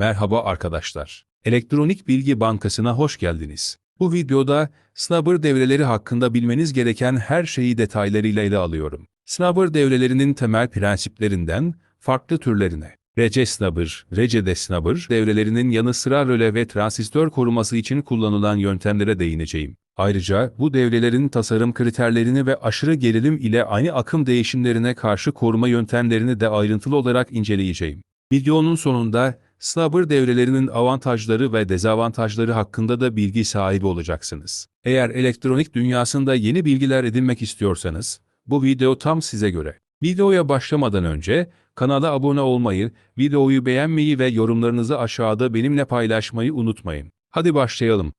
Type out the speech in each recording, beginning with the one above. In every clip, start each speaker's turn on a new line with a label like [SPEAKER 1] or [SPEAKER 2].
[SPEAKER 1] Merhaba arkadaşlar. Elektronik Bilgi Bankası'na hoş geldiniz. Bu videoda Snubber devreleri hakkında bilmeniz gereken her şeyi detaylarıyla ele alıyorum. Snubber devrelerinin temel prensiplerinden farklı türlerine, RC Snubber, RCD Snubber devrelerinin yanı sıra röle ve transistör koruması için kullanılan yöntemlere değineceğim. Ayrıca bu devrelerin tasarım kriterlerini ve aşırı gerilim ile aynı akım değişimlerine karşı koruma yöntemlerini de ayrıntılı olarak inceleyeceğim. Videonun sonunda Snubber devrelerinin avantajları ve dezavantajları hakkında da bilgi sahibi olacaksınız. Eğer elektronik dünyasında yeni bilgiler edinmek istiyorsanız, bu video tam size göre. Videoya başlamadan önce kanala abone olmayı, videoyu beğenmeyi ve yorumlarınızı aşağıda benimle paylaşmayı unutmayın. Hadi başlayalım.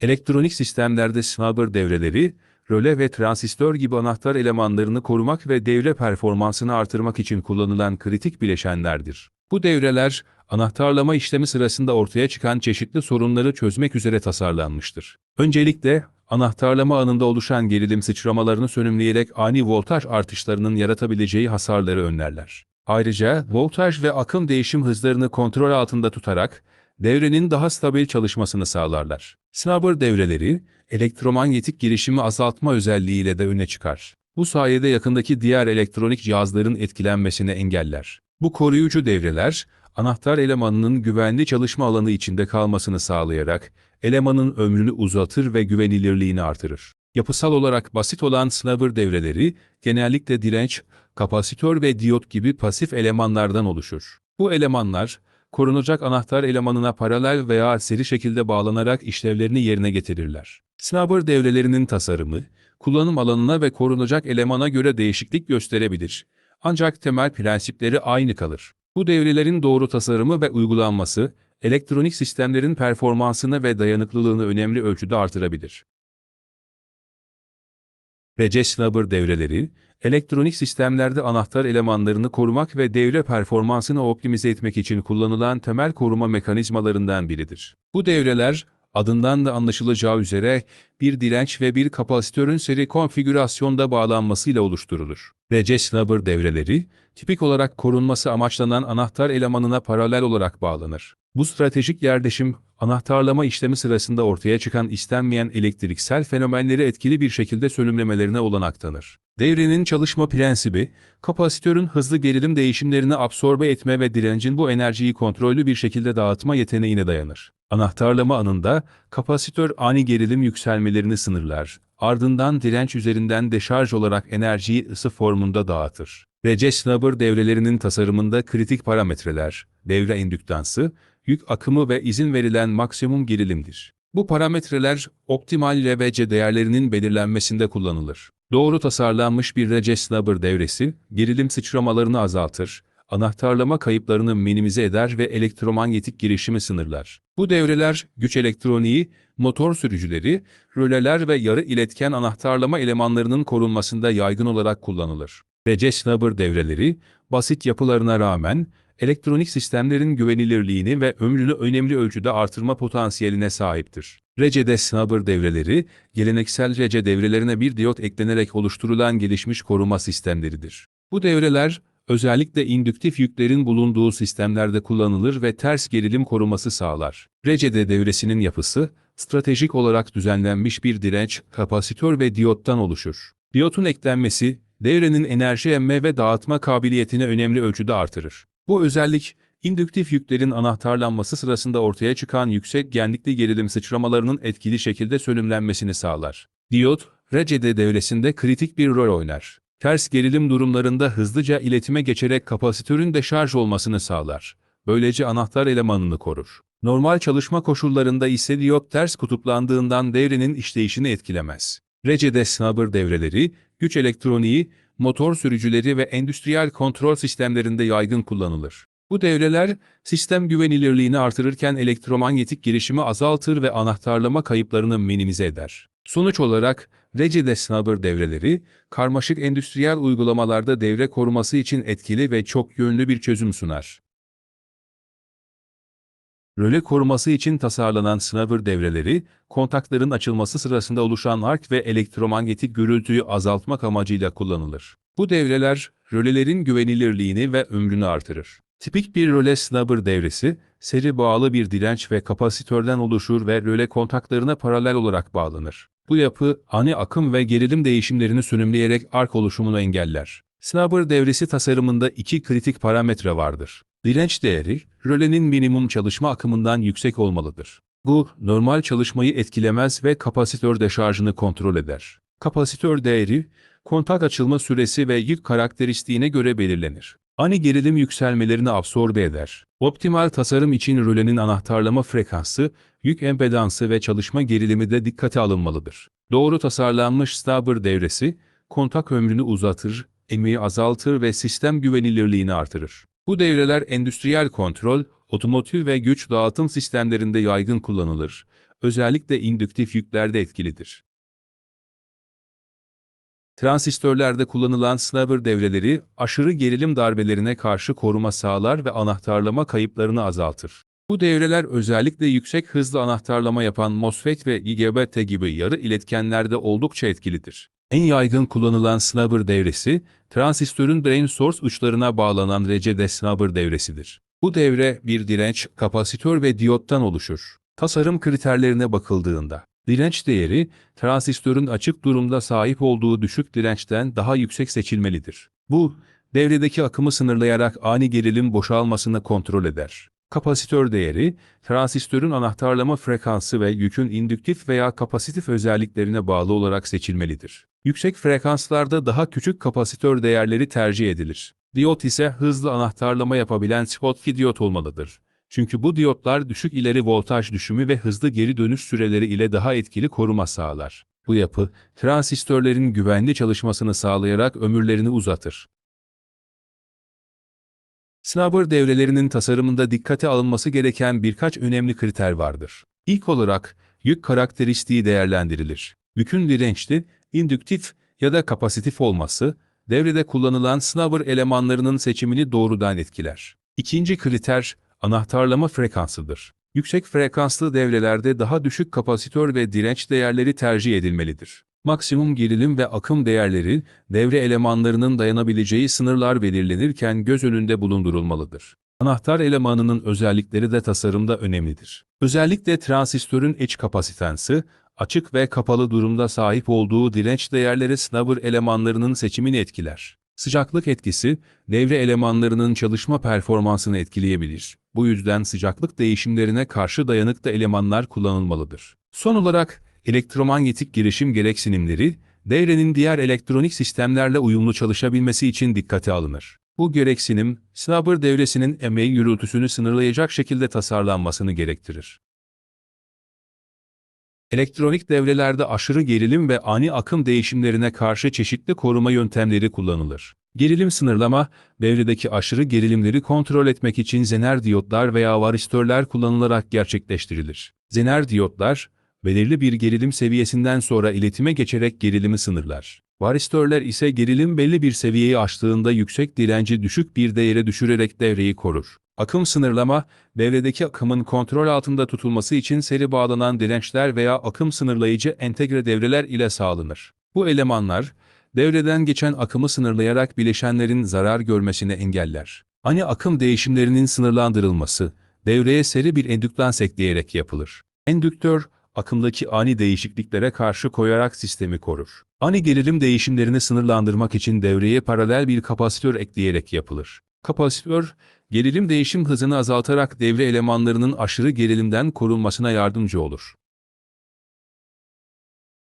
[SPEAKER 1] Elektronik sistemlerde Snubber devreleri, röle ve transistör gibi anahtar elemanlarını korumak ve devre performansını artırmak için kullanılan kritik bileşenlerdir. Bu devreler, anahtarlama işlemi sırasında ortaya çıkan çeşitli sorunları çözmek üzere tasarlanmıştır. Öncelikle, anahtarlama anında oluşan gerilim sıçramalarını sönümleyerek ani voltaj artışlarının yaratabileceği hasarları önlerler. Ayrıca, voltaj ve akım değişim hızlarını kontrol altında tutarak, devrenin daha stabil çalışmasını sağlarlar. Snubber devreleri, elektromanyetik girişimi azaltma özelliğiyle de öne çıkar. Bu sayede yakındaki diğer elektronik cihazların etkilenmesini engeller. Bu koruyucu devreler, anahtar elemanının güvenli çalışma alanı içinde kalmasını sağlayarak, elemanın ömrünü uzatır ve güvenilirliğini artırır. Yapısal olarak basit olan snubber devreleri, genellikle direnç, kapasitör ve diyot gibi pasif elemanlardan oluşur. Bu elemanlar, korunacak anahtar elemanına paralel veya seri şekilde bağlanarak işlevlerini yerine getirirler. Snubber devrelerinin tasarımı, kullanım alanına ve korunacak elemana göre değişiklik gösterebilir. Ancak temel prensipleri aynı kalır. Bu devrelerin doğru tasarımı ve uygulanması, elektronik sistemlerin performansını ve dayanıklılığını önemli ölçüde artırabilir. RC Snubber devreleri, elektronik sistemlerde anahtar elemanlarını korumak ve devre performansını optimize etmek için kullanılan temel koruma mekanizmalarından biridir. Bu devreler, adından da anlaşılacağı üzere bir direnç ve bir kapasitörün seri konfigürasyonda bağlanmasıyla oluşturulur. RC Snubber devreleri, tipik olarak korunması amaçlanan anahtar elemanına paralel olarak bağlanır. Bu stratejik yerleşim, anahtarlama işlemi sırasında ortaya çıkan istenmeyen elektriksel fenomenleri etkili bir şekilde sönümlemelerine olanak tanır. Devrenin çalışma prensibi, kapasitörün hızlı gerilim değişimlerini absorbe etme ve direncin bu enerjiyi kontrollü bir şekilde dağıtma yeteneğine dayanır. Anahtarlama anında, kapasitör ani gerilim yükselmelerini sınırlar, ardından direnç üzerinden deşarj olarak enerjiyi ısı formunda dağıtır. RC Snubber devrelerinin tasarımında kritik parametreler, devre indüktansı, yük akımı ve izin verilen maksimum gerilimdir. Bu parametreler optimal RVC değerlerinin belirlenmesinde kullanılır. Doğru tasarlanmış bir RC Snubber devresi, gerilim sıçramalarını azaltır, anahtarlama kayıplarını minimize eder ve elektromanyetik girişimi sınırlar. Bu devreler, güç elektroniği, motor sürücüleri, röleler ve yarı iletken anahtarlama elemanlarının korunmasında yaygın olarak kullanılır. RC Snubber devreleri, basit yapılarına rağmen, elektronik sistemlerin güvenilirliğini ve ömrünü önemli ölçüde artırma potansiyeline sahiptir. RCD Snubber devreleri, geleneksel RC devrelerine bir diyot eklenerek oluşturulan gelişmiş koruma sistemleridir. Bu devreler, özellikle indüktif yüklerin bulunduğu sistemlerde kullanılır ve ters gerilim koruması sağlar. RCD devresinin yapısı, stratejik olarak düzenlenmiş bir direnç, kapasitör ve diyottan oluşur. Diyotun eklenmesi, devrenin enerji emme ve dağıtma kabiliyetini önemli ölçüde artırır. Bu özellik, indüktif yüklerin anahtarlanması sırasında ortaya çıkan yüksek genlikli gerilim sıçramalarının etkili şekilde sönümlenmesini sağlar. Diyot, RCD devresinde kritik bir rol oynar. Ters gerilim durumlarında hızlıca iletime geçerek kapasitörün deşarj olmasını sağlar. Böylece anahtar elemanını korur. Normal çalışma koşullarında ise diyot ters kutuplandığından devrenin işleyişini etkilemez. RCD Snubber devreleri, güç elektroniği, motor sürücüleri ve endüstriyel kontrol sistemlerinde yaygın kullanılır. Bu devreler, sistem güvenilirliğini artırırken elektromanyetik girişimi azaltır ve anahtarlama kayıplarını minimize eder. Sonuç olarak, RCD Snubber devreleri, karmaşık endüstriyel uygulamalarda devre koruması için etkili ve çok yönlü bir çözüm sunar. Röle koruması için tasarlanan Snubber devreleri, kontakların açılması sırasında oluşan ark ve elektromanyetik gürültüyü azaltmak amacıyla kullanılır. Bu devreler, rölelerin güvenilirliğini ve ömrünü artırır. Tipik bir röle snubber devresi, seri bağlı bir direnç ve kapasitörden oluşur ve röle kontaklarına paralel olarak bağlanır. Bu yapı, ani akım ve gerilim değişimlerini sönümleyerek ark oluşumunu engeller. Snubber devresi tasarımında iki kritik parametre vardır. Direnç değeri, rölenin minimum çalışma akımından yüksek olmalıdır. Bu, normal çalışmayı etkilemez ve kapasitör deşarjını kontrol eder. Kapasitör değeri, kontak açılma süresi ve yük karakteristiğine göre belirlenir. Ani gerilim yükselmelerini absorbe eder. Optimal tasarım için rölenin anahtarlama frekansı, yük empedansı ve çalışma gerilimi de dikkate alınmalıdır. Doğru tasarlanmış stubber devresi, kontak ömrünü uzatır, emeği azaltır ve sistem güvenilirliğini artırır. Bu devreler endüstriyel kontrol, otomotiv ve güç dağıtım sistemlerinde yaygın kullanılır. Özellikle indüktif yüklerde etkilidir. Transistörlerde kullanılan snubber devreleri, aşırı gerilim darbelerine karşı koruma sağlar ve anahtarlama kayıplarını azaltır. Bu devreler özellikle yüksek hızlı anahtarlama yapan MOSFET ve IGBT gibi yarı iletkenlerde oldukça etkilidir. En yaygın kullanılan snubber devresi, transistörün drain source uçlarına bağlanan RCD snubber devresidir. Bu devre bir direnç, kapasitör ve diyottan oluşur. Tasarım kriterlerine bakıldığında, direnç değeri, transistörün açık durumda sahip olduğu düşük dirençten daha yüksek seçilmelidir. Bu, devredeki akımı sınırlayarak ani gerilim boşalmasını kontrol eder. Kapasitör değeri, transistörün anahtarlama frekansı ve yükün indüktif veya kapasitif özelliklerine bağlı olarak seçilmelidir. Yüksek frekanslarda daha küçük kapasitör değerleri tercih edilir. Diyot ise hızlı anahtarlama yapabilen Schottky diyot olmalıdır. Çünkü bu diyotlar düşük ileri voltaj düşümü ve hızlı geri dönüş süreleri ile daha etkili koruma sağlar. Bu yapı, transistörlerin güvenli çalışmasını sağlayarak ömürlerini uzatır. Snubber devrelerinin tasarımında dikkate alınması gereken birkaç önemli kriter vardır. İlk olarak, yük karakteristiği değerlendirilir. Yükün dirençli, indüktif ya da kapasitif olması, devrede kullanılan snubber elemanlarının seçimini doğrudan etkiler. İkinci kriter, anahtarlama frekansıdır. Yüksek frekanslı devrelerde daha düşük kapasitör ve direnç değerleri tercih edilmelidir. Maksimum gerilim ve akım değerleri, devre elemanlarının dayanabileceği sınırlar belirlenirken göz önünde bulundurulmalıdır. Anahtar elemanının özellikleri de tasarımda önemlidir. Özellikle transistörün iç kapasitansı, açık ve kapalı durumda sahip olduğu direnç değerleri snubber elemanlarının seçimini etkiler. Sıcaklık etkisi, devre elemanlarının çalışma performansını etkileyebilir. Bu yüzden sıcaklık değişimlerine karşı dayanıklı elemanlar kullanılmalıdır. Son olarak, elektromanyetik girişim gereksinimleri, devrenin diğer elektronik sistemlerle uyumlu çalışabilmesi için dikkate alınır. Bu gereksinim, snubber devresinin emeği gürültüsünü sınırlayacak şekilde tasarlanmasını gerektirir. Elektronik devrelerde aşırı gerilim ve ani akım değişimlerine karşı çeşitli koruma yöntemleri kullanılır. Gerilim sınırlama, devredeki aşırı gerilimleri kontrol etmek için zener diyotlar veya varistörler kullanılarak gerçekleştirilir. Zener diyotlar, belirli bir gerilim seviyesinden sonra iletime geçerek gerilimi sınırlar. Varistörler ise gerilim belli bir seviyeyi aştığında yüksek direnci düşük bir değere düşürerek devreyi korur. Akım sınırlama, devredeki akımın kontrol altında tutulması için seri bağlanan dirençler veya akım sınırlayıcı entegre devreler ile sağlanır. Bu elemanlar, devreden geçen akımı sınırlayarak bileşenlerin zarar görmesini engeller. Ani akım değişimlerinin sınırlandırılması, devreye seri bir endüktans ekleyerek yapılır. Endüktör, akımdaki ani değişikliklere karşı koyarak sistemi korur. Ani gerilim değişimlerini sınırlandırmak için devreye paralel bir kapasitör ekleyerek yapılır. Kapasitör, gerilim değişim hızını azaltarak devre elemanlarının aşırı gerilimden korunmasına yardımcı olur.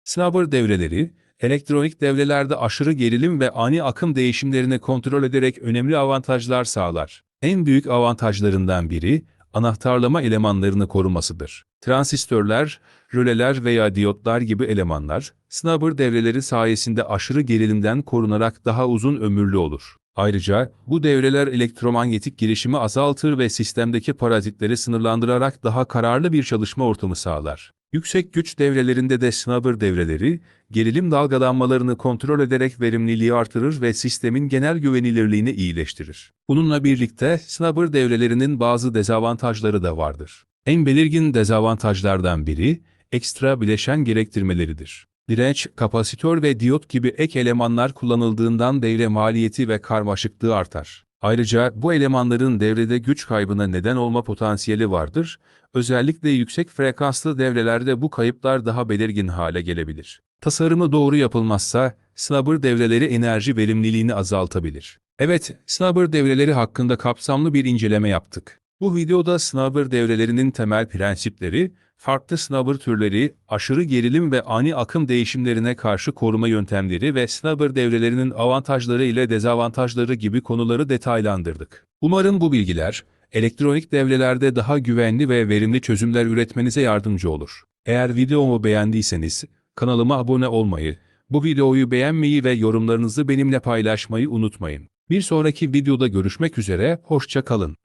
[SPEAKER 1] Snubber devreleri, elektronik devrelerde aşırı gerilim ve ani akım değişimlerini kontrol ederek önemli avantajlar sağlar. En büyük avantajlarından biri, anahtarlama elemanlarını korumasıdır. Transistörler, röleler veya diyotlar gibi elemanlar, snubber devreleri sayesinde aşırı gerilimden korunarak daha uzun ömürlü olur. Ayrıca bu devreler elektromanyetik girişimi azaltır ve sistemdeki parazitleri sınırlandırarak daha kararlı bir çalışma ortamı sağlar. Yüksek güç devrelerinde de snubber devreleri, gerilim dalgalanmalarını kontrol ederek verimliliği artırır ve sistemin genel güvenilirliğini iyileştirir. Bununla birlikte snubber devrelerinin bazı dezavantajları da vardır. En belirgin dezavantajlardan biri, ekstra bileşen gerektirmeleridir. Direnç, kapasitör ve diyot gibi ek elemanlar kullanıldığından devre maliyeti ve karmaşıklığı artar. Ayrıca bu elemanların devrede güç kaybına neden olma potansiyeli vardır. Özellikle yüksek frekanslı devrelerde bu kayıplar daha belirgin hale gelebilir. Tasarımı doğru yapılmazsa snubber devreleri enerji verimliliğini azaltabilir. Evet, snubber devreleri hakkında kapsamlı bir inceleme yaptık. Bu videoda snubber devrelerinin temel prensipleri, farklı snubber türleri, aşırı gerilim ve ani akım değişimlerine karşı koruma yöntemleri ve snubber devrelerinin avantajları ile dezavantajları gibi konuları detaylandırdık. Umarım bu bilgiler, elektronik devrelerde daha güvenli ve verimli çözümler üretmenize yardımcı olur. Eğer videomu beğendiyseniz, kanalıma abone olmayı, bu videoyu beğenmeyi ve yorumlarınızı benimle paylaşmayı unutmayın. Bir sonraki videoda görüşmek üzere, hoşça kalın.